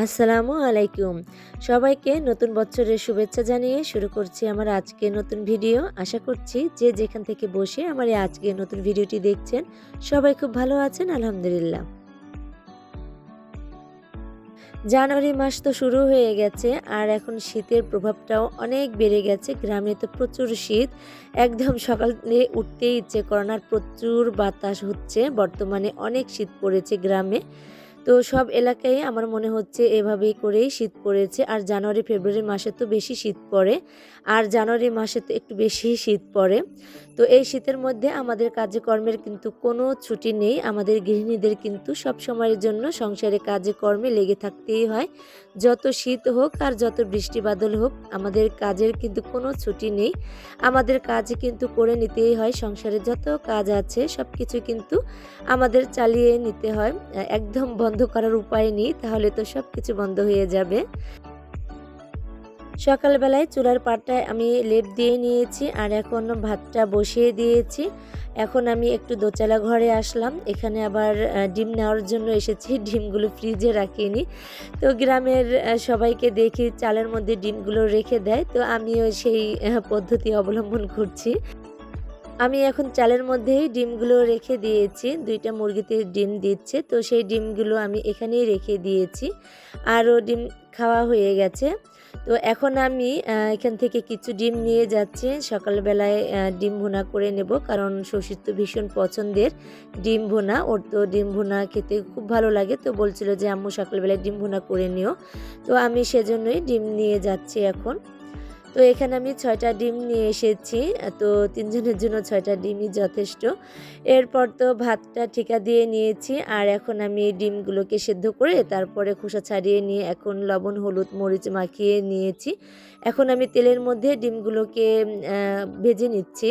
আসসালামু আলাইকুম। সবাইকে নতুন বছরের শুভেচ্ছা জানিয়ে শুরু করছি আমার আজকে নতুন ভিডিও। আশা করছি যে যেখান থেকে বসে আমার এই আজকে নতুন ভিডিওটি দেখছেন, সবাই খুব ভালো আছেন, আলহামদুলিল্লাহ। জানুয়ারি মাস তো শুরু হয়ে গেছে আর এখন শীতের প্রভাবটাও অনেক বেড়ে গেছে। গ্রামে তো প্রচুর শীত। একদম সকালে উঠতেই ইচ্ছে করোনার প্রচুর বাতাস হচ্ছে। বর্তমানে অনেক শীত পড়েছে গ্রামে। তো সব এলাকায় আমার মনে হচ্ছে এভাবেই করেই শীত পড়েছে। আর জানুয়ারি, ফেব্রুয়ারি মাসে তো বেশি শীত পড়ে। আর জানুয়ারি মাসে তো একটু বেশি শীত পড়ে। তো এই শীতের মধ্যে আমাদের কাজকর্মের কিন্তু কোনো ছুটি নেই। আমাদের গৃহিণীদের কিন্তু সব সময়ের জন্য সংসারে কাজে কর্মে লেগে থাকতেই হয়। যত শীত হোক আর যত বৃষ্টি বাদল হোক, আমাদের কাজের কিন্তু কোনো ছুটি নেই। আমাদের কাজ কিন্তু করে নিতেই হয়। সংসারে যত কাজ আছে সব কিছু কিন্তু আমাদের চালিয়ে নিতে হয়। একদম করার উপায় নেই, তাহলে তো সব কিছু বন্ধ হয়ে যাবে। সকালবেলায় চুলার পাটটায় আমি লেপ দিয়ে নিয়েছি, আর এখন ভাতটা বসিয়ে দিয়েছি। এখন আমি একটু দোচালা ঘরে আসলাম, এখানে আবার ডিম নেওয়ার জন্য এসেছি, ডিমগুলো ফ্রিজে রাখিনি। তো গ্রামের সবাইকে দেখি চালের মধ্যে ডিমগুলো রেখে দেয়, তো আমিও সেই পদ্ধতি অবলম্বন করছি। আমি এখন চালের মধ্যেই ডিমগুলো রেখে দিয়েছি। দুইটা মুরগিতে ডিম দিচ্ছে। তো সেই ডিমগুলো আমি এখানেই রেখে দিয়েছি। আরও ডিম খাওয়া হয়ে গেছে। তো এখন আমি এখান থেকে কিছু ডিম নিয়ে যাচ্ছি। সকালবেলায় ডিম ভুনা করে নেব। কারণ শশীর তো ভীষণ পছন্দের ডিম ভুনা। ওর তো ডিম ভুনা খেতে খুব ভালো লাগে। তো বলছিল যে, আম্মু, সকালবেলায় ডিম ভুনা করে নিও। তো আমি সেজন্যই ডিম নিয়ে যাচ্ছি এখন। তো এখানে আমি ছয়টা ডিম নিয়ে এসেছি। তো তিনজনের জন্য ছয়টা ডিমই যথেষ্ট। এরপর তো ভাতটা ঠিকা দিয়ে নিয়েছি আর এখন আমি ডিমগুলোকে সেদ্ধ করে তারপরে খোসা ছাড়িয়ে নিয়ে এখন লবণ, হলুদ, মরিচ মাখিয়ে নিয়েছি। এখন আমি তেলের মধ্যে ডিমগুলোকে ভেজে নিচ্ছি।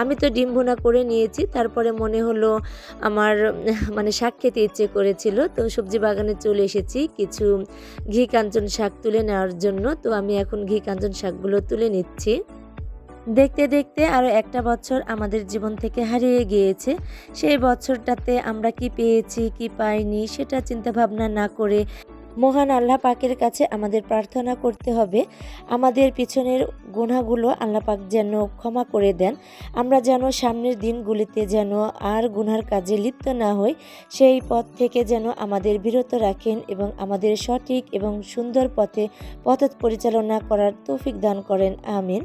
আমি তো ডিম ভুনা করে নিয়েছি, তারপরে মনে হলো আমার মানে শাক খেতে ইচ্ছে করেছিল, তো সবজি বাগানে চলে এসেছি কিছু ঘি কাঞ্চন শাক তুলে নেওয়ার জন্য, তো আমি এখন ঘি কাঞ্চন শাকগুলো তুলে নিচ্ছি। দেখতে দেখতে আরও একটা বছর আমাদের জীবন থেকে হারিয়ে গিয়েছে, সেই বছরটাতে আমরা কি পেয়েছি, কি পাইনি, সেটা চিন্তাভাবনা না করে মহান আল্লাহ পাকের কাছে আমাদের প্রার্থনা করতে হবে। আমাদের পিছনের গুণাগুলো আল্লাহ পাক যেন ক্ষমা করে দেন। আমরা যেন সামনের দিনগুলিতে যেন আর গুনার কাজে লিপ্ত না হই, সেই পথ থেকে যেন আমাদের বিরত রাখেন এবং আমাদের সঠিক এবং সুন্দর পথে পথ পরিচালনা করার তৌফিক দান করেন। আমিন।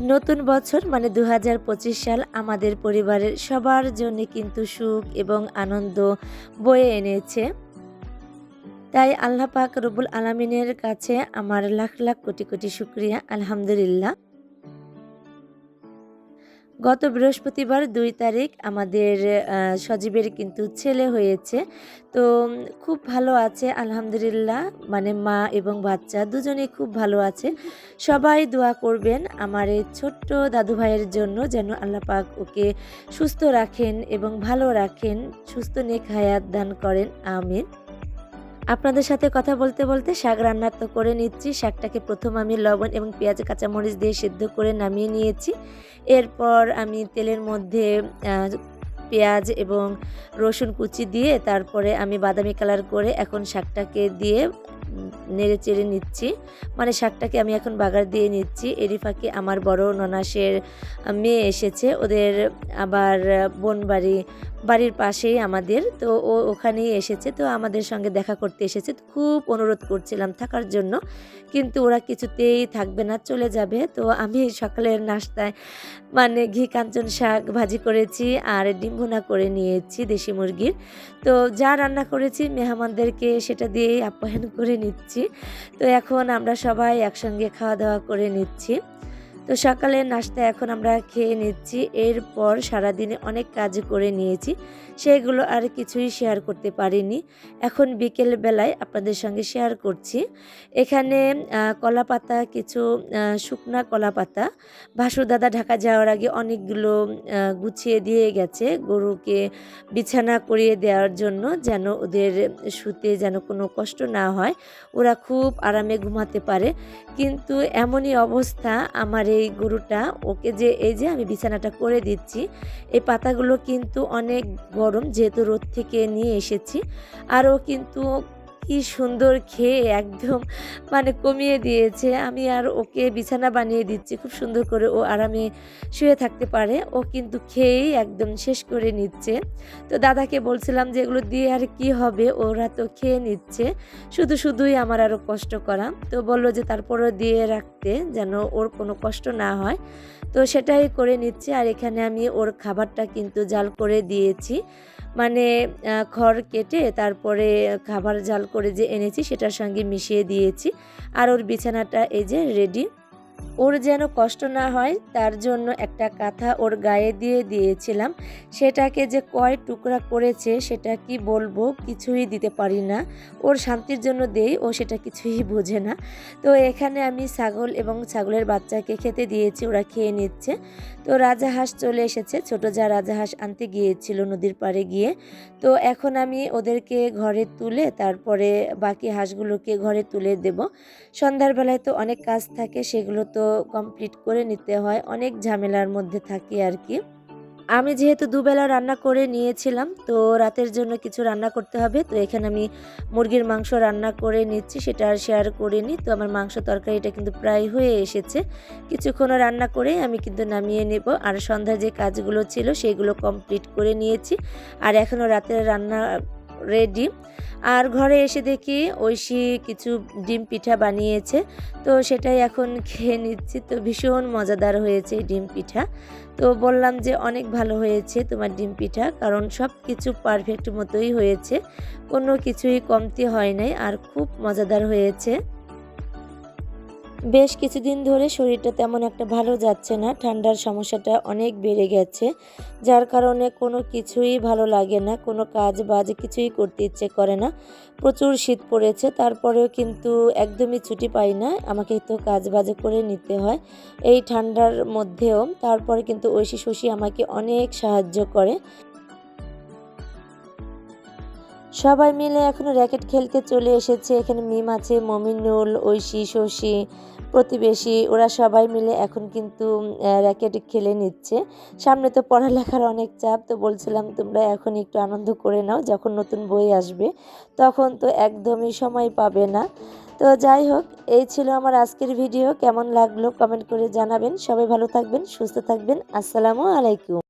নতুন বছর মানে দু হাজার পঁচিশ সাল আমাদের পরিবারের সবার জন্য কিন্তু সুখ এবং আনন্দ বয়ে এনেছে। তাই আল্লাহ পাক রবুল আলমিনের কাছে আমার লাখ লাখ কোটি কোটি শুক্রিয়া, আলহামদুলিল্লাহ। গত বৃহস্পতিবার দুই তারিখ আমাদের সজীবের কিন্তু ছেলে হয়েছে। তো খুব ভালো আছে, আলহামদুলিল্লাহ। মানে মা এবং বাচ্চা দুজনেই খুব ভালো আছে। সবাই দোয়া করবেন আমার এই ছোট্ট দাদু ভাইয়ের জন্য যেন আল্লাহ পাক ওকে সুস্থ রাখেন এবং ভালো রাখেন, সুস্থ নেক হায়াত দান করেন, আমিন। আপনাদের সাথে কথা বলতে বলতে শাক রান্না তো করে নিচ্ছি। শাকটাকে প্রথম আমি লবণ এবং পেঁয়াজ, কাঁচামরিচ দিয়ে সিদ্ধ করে নামিয়ে নিয়েছি। এরপর আমি তেলের মধ্যে পেঁয়াজ এবং রসুন কুচি দিয়ে তারপরে আমি বাদামি কালার করে এখন শাকটাকে দিয়ে নেড়ে চেড়ে নিচ্ছি। মানে শাকটাকে আমি এখন বাগার দিয়ে নিচ্ছি। এরই ফাঁকে আমার বড় ননাসের মেয়ে এসেছে। ওদের আবার বোন বাড়ি, বাড়ির পাশেই আমাদের। তো ও ওখানেই এসেছে। তো আমাদের সঙ্গে দেখা করতে এসেছে। খুব অনুরোধ করছিলাম থাকার জন্য। কিন্তু ওরা কিছুতেই থাকবে না, চলে যাবে। তো আমি সকালের নাস্তায় মানে ঘি, কাঞ্চন শাক ভাজি করেছি আর ডিম ভুনা করে নিয়েছি দেশি মুরগির। তো যা রান্না করেছি মেহমানদেরকে সেটা দিয়েই আপ্যায়ন করে নিচ্ছি। তো এখন আমরা সবাই একসঙ্গে খাওয়া দাওয়া করে নিচ্ছি। তো সকালে নাস্তা এখন আমরা খেয়ে নিচ্ছি। এরপর সারাদিনে অনেক কাজ করে নিয়েছি। সেগুলো আর কিছুই শেয়ার করতে পারিনি। এখন বিকেল বেলায় আপনাদের সঙ্গে শেয়ার করছি। এখানে আহ, কলা পাতা কিছু শুকনা কলা পাতা। দাদা ঢাকা যাওয়ার আগে অনেকগুলো গুছিয়ে দিয়ে গেছে গরুকে বিছানা করিয়ে দেওয়ার জন্য যেন ওদের শুতে যেন কোনো কষ্ট না হয়। ওরা খুব আরামে ঘুমাতে পারে। কিন্তু এমনই অবস্থা আমার এই গরুটা, ওকে যে, এই যে আমি বিছানাটা করে দিচ্ছি, এই পাতাগুলো কিন্তু অনেক গরম যেহেতু রোদ থেকে নিয়ে এসেছি। আরও কিন্তু কি সুন্দর খেয়ে একদম মানে কমিয়ে দিয়েছে। আমি আর ওকে বিছানা বানিয়ে দিচ্ছি, খুব সুন্দর করে ও আরামে শুয়ে থাকতে পারে। ও কিন্তু খেয়েই একদম শেষ করে নিচ্ছে। তো দাদাকে বলছিলাম যে, এগুলো দিয়ে আর কি হবে? ওরা তো খেয়ে নিচ্ছে। শুধু শুধুই আমার আরও কষ্ট করা। তো বলল যে, তারপরও দিয়ে রাখতে যেন ওর কোনো কষ্ট না হয়। তো সেটাই করে নিচ্ছে। আর এখানে আমি ওর খাবারটা কিন্তু জাল করে দিয়েছি। মানে খড় কেটে তারপরে খাবার জাল করে যে এনেছি সেটার সঙ্গে মিশিয়ে দিয়েছি। আর ওর বিছানাটা এই যে রেডি ওর যেন কষ্ট না হয়, তার জন্য একটা কাঁথা ওর গায়ে দিয়ে দিয়েছিলাম। সেটাকে যে কয় টুকরা করেছে, সেটা কি বলব কিছুই দিতে পারি না। ওর শান্তির জন্য দেই, ও সেটা কিছুই বোঝে না। তো এখানে আমি ছাগল এবং ছাগলের বাচ্চাকে খেতে দিয়েছি, ওরা খেয়ে নিচ্ছে। তো রাজাহাঁস চলে এসেছে। ছোট যা রাজাহাঁস আনতে গিয়েছিল নদীর পাড়ে গিয়ে। তো এখন আমি ওদেরকে ঘরে তুলে তারপরে বাকি হাঁসগুলোকে ঘরে তুলে দেব। সন্ধ্যার বেলায় তো অনেক কাজ থাকে, সেগুলো তো কমপ্লিট করে নিতে হয়। অনেক ঝামেলার মধ্যে থাকি আর কি। আমি যেহেতু দুবেলা রান্না করে নিয়েছিলাম, তো রাতের জন্য কিছু রান্না করতে হবে। তো এখানে আমি মুরগির মাংস রান্না করে নিচ্ছি, সেটা আর শেয়ার করিনি। তো আমার মাংস তরকারিটা কিন্তু প্রায় হয়ে এসেছে। কিছুক্ষণ রান্না করে আমি কিন্তু নামিয়ে নেব। আর সন্ধ্যায় যে কাজগুলো ছিল, সেগুলো কমপ্লিট করে নিয়েছি। আর এখনও রাতের রান্না রেডি। আর ঘরে এসে দেখি ঐশী কিছু ডিম পিঠা বানিয়েছে। তো সেটাই এখন খেয়ে নিচ্ছি। তো ভীষণ মজাদার হয়েছে ডিম পিঠা। তো বললাম যে অনেক ভালো হয়েছে তোমার ডিম পিঠা, কারণ সব কিছু পারফেক্ট মতোই হয়েছে। কোনো কিছুই কমতি হয় নাই আর খুব মজাদার হয়েছে। বেশ কিছুদিন ধরে শরীরটা তেমন একটা ভালো যাচ্ছে না, ঠান্ডার সমস্যাটা অনেক বেড়ে গেছে, যার কারণে কোনো কিছুই ভালো লাগে না, কোনো কাজ বাজ কিছুই করতে ইচ্ছে করে না, প্রচুর শীত পড়েছে, তারপরেও কিন্তু একদমই ছুটি পাই না, আমাকে তো কাজ বাজে করে নিতে হয় এই ঠান্ডার মধ্যেও, তারপরে কিন্তু ঐশী শশী আমাকে অনেক সাহায্য করে। সবাই মিলে এখনও র্যাকেট খেলতে চলে এসেছে। এখানে মিম আছে, মমিনুল, ঐশী, শশী প্রতিবেশী। ওরা সবাই মিলে এখন কিন্তু র্যাকেট খেলে নিচ্ছে। সামনে তো পড়ালেখার অনেক চাপ, তো বলছিলাম তোমরা এখন একটু আনন্দ করে নাও, যখন নতুন বই আসবে, তখন তো একদমই সময় পাবে না। তো যাই হোক, এই ছিল আমার আজকের ভিডিও। কেমন লাগল কমেন্ট করে জানাবেন। সবাই ভালো থাকবেন, সুস্থ থাকবেন। আসসালামু আলাইকুম।